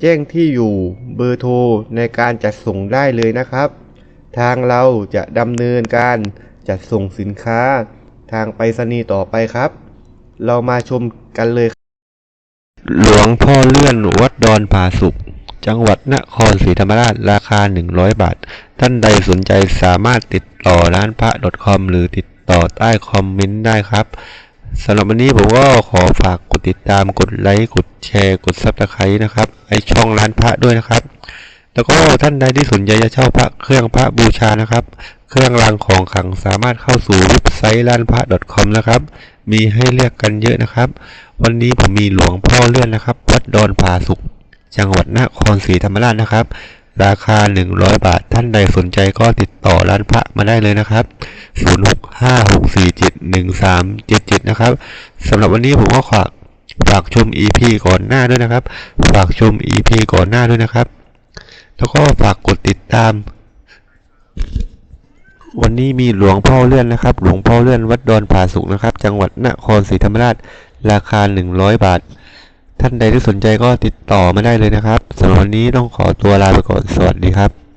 แจ้งที่อยู่เบอร์โทรในการจัดส่งได้เลยนะครับ ทางเราจะดำเนินการจัดส่งสินค้า ทางไปรษณีย์ต่อไปครับ เรามาชมกันเลย หลวงพ่อเลื่อนวัดดอนผาสุกจังหวัดนครศรีธรรมราชราคา 100 บาท ท่านใดสนใจสามารถติดต่อร้านพระ .com หรือติดต่อใต้คอมเมนต์ได้ครับ สำหรับวันนี้ผมก็ขอฝากกดติดตามกดไลค์กดแชร์กดซับสไครต์นะครับไอช่องร้านพระด้วยนะครับ แล้วก็ท่านใดที่สนใจจะเช่าพระเครื่องพระบูชานะครับ เครื่องรางของขลังสามารถเข้าสู่เว็บไซต์ร้านพระ .com นะครับ มีให้เลือกกันเยอะนะครับ วันนี้ผมมีหลวงพ่อเลื่อนนะครับ วัดดอนผาสุกจังหวัดนครศรีธรรมราชนะครับ ราคา 100 บาท ท่านใดสนใจก็ติดต่อร้านพระมาได้เลยนะครับ 0656471377 นะครับสำหรับวันนี้ผมก็ฝากฝากชม EP ก่อนหน้าด้วยนะครับ ฝากชม EP ก่อนหน้าด้วยนะครับ แล้วก็ฝากกดติดตาม วันนี้มีหลวงพ่อเลื่อนนะครับ หลวงพ่อเลื่อนวัดดอนผาสุกนะครับ จังหวัดนครศรีธรรมราช ราคา 100 บาท ท่านใดที่สนใจก็ติดต่อมาได้เลยนะครับสำหรับวันนี้ต้องขอตัวลาไปก่อน สวัสดีครับ